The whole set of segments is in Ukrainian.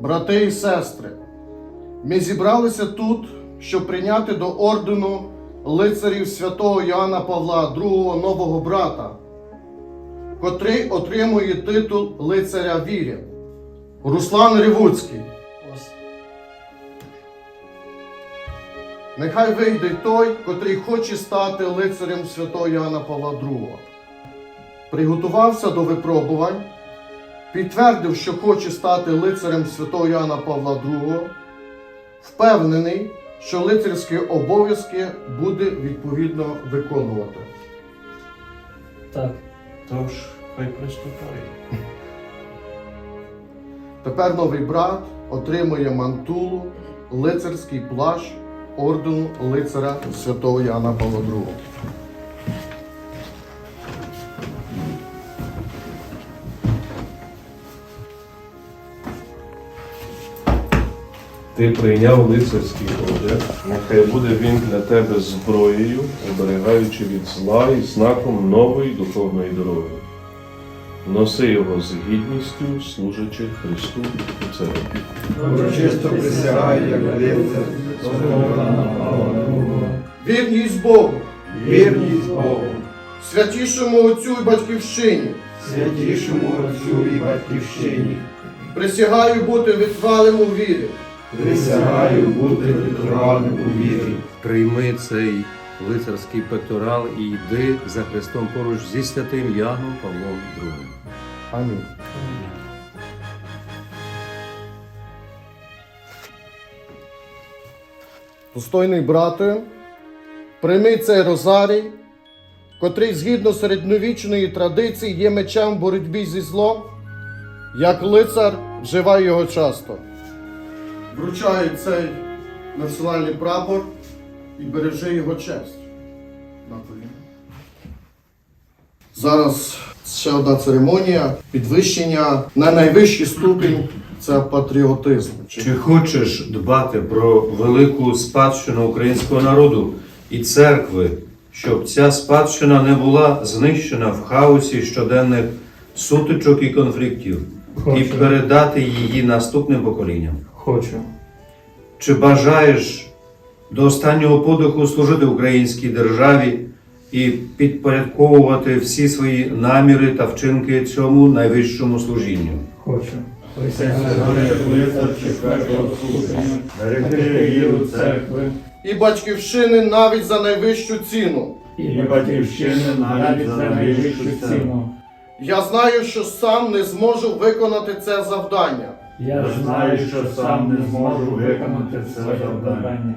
брати і сестри, ми зібралися тут, щоб прийняти до ордену лицарів святого Йоанна Павла II нового брата, котрий отримує титул лицаря вірі. Руслан Ревуцький. Ось. Нехай вийде той, котрий хоче стати лицарем святого Йоанна Павла II. Приготувався до випробувань, підтвердив, що хоче стати лицарем святого Йоанна Павла II, впевнений, що лицарські обов'язки буде відповідно виконувати. Так. Тож, хай приступає. Тепер новий брат отримує мантулу, лицарський плащ ордену лицаря святого Яна Павла II. Ти прийняв лицарський одяг, нехай буде він для тебе зброєю, оберігаючи від зла і знаком нової духовної дороги. Носи його з гідністю, служачи Христу у церкві. Урочисто присягаю, як лицар, Вірність Богу, вірність Богу, святішому Отцю і Батьківщині, святішому Отцю і Батьківщині, присягаю бути витвалим у вірі, присягаю бути витривалим у вірі. Прийми цей лицарський пекторал і йди за Христом поруч зі святим Яном Павлом II. Амінь. Достойний брате, прийми цей розарій, котрий згідно середньовічної традиції є мечем в боротьбі зі злом, як лицар вживай його часто. Вручаю цей національний прапор і бережи його честь. На коліна. Зараз ще одна церемонія підвищення на найвищий ступінь це патріотизм. Чи хочеш дбати про велику спадщину українського народу і церкви, щоб ця спадщина не була знищена в хаосі щоденних сутичок і конфліктів, і передати її наступним поколінням? Хочу. Чи бажаєш до останнього подиху служити українській державі і підпорядковувати всі свої наміри та вчинки цьому найвищому служінню? Хочу. Церкви І батьківщини навіть за найвищу ціну. і батьківщини навіть за найвищу ціну. Я знаю, що сам не зможу виконати це завдання. Я знаю, що сам не зможу виконати це завдання.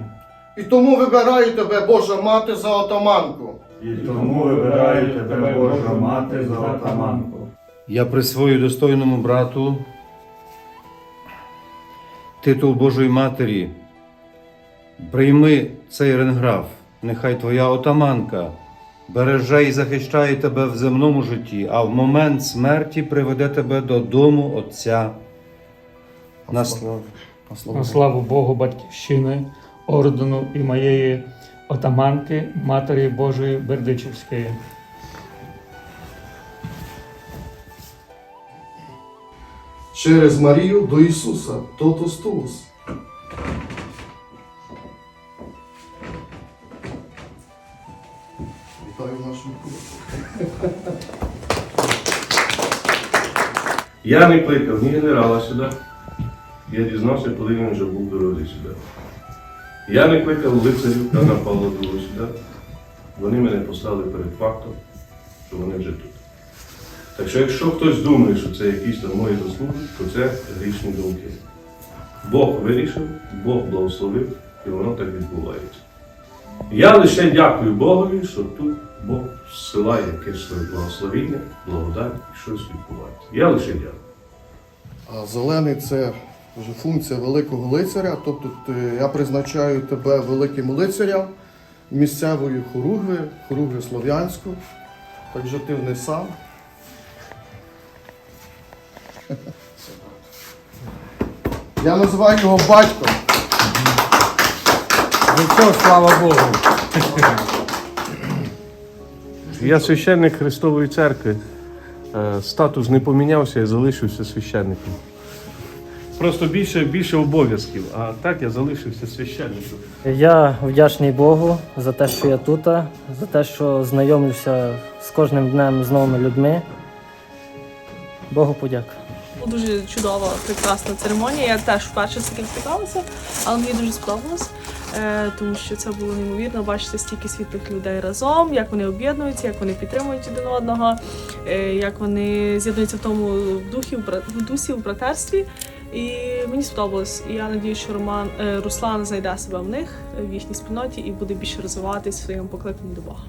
І тому вибираю тебе, Божа мати, за отаманку. І тому вибираю тебе, Божа мати, за отаманку. Я присвою достойному брату титул Божої Матері. Прийми цей ренграф, нехай твоя отаманка береже і захищає тебе в земному житті, а в момент смерті приведе тебе додому Отця. На славу. На славу Богу Батьківщини, ордену і моєї отаманки, Матері Божої Бердичівської. Через Марію до Ісуса, Тотус Туус. Вітаю нашому. Я не кликав ні генерала сюди. Я дізнався, коли він вже був в дорозі сюди. Я не кликав лицарів Павла II сюди. Вони мене послали перед фактом, що вони вже тут. Так що якщо хтось думає, що це якісь там мої заслуги, то це грішні думки. Бог вирішив, Бог благословив, і воно так відбувається. Я лише дякую Богові, що тут Бог зсилає якесь своє благословіння, благодать і щось відбувається. Я лише дякую. А зелений це функція великого лицаря. Тобто я призначаю тебе великим лицарем місцевої хоругви, хоругви Слов'янську. Так що ти не сам. Я називаю його батьком. За це слава Богу. Я священник Христової церкви. Е, Статус не помінявся, я залишився священником. Просто більше, більше обов'язків. А так я залишився священником. Я вдячний Богу за те, що я тут, за те, що знайомлюся з кожним днем з новими людьми. Богу подяка. Дуже чудова, прекрасна церемонія. Я теж вперше з таким стикалася, але мені дуже сподобалось, е, тому що це було неймовірно бачити стільки світлих людей разом, як вони об'єднуються, як вони підтримують один одного, е, як вони з'єднуються в тому в духі, в дусі, в братерстві. І мені сподобалось. І я надію, що Роман е, Руслан знайде себе в них в їхній спільноті і буде більше розвиватись в своєму покликанні до Бога.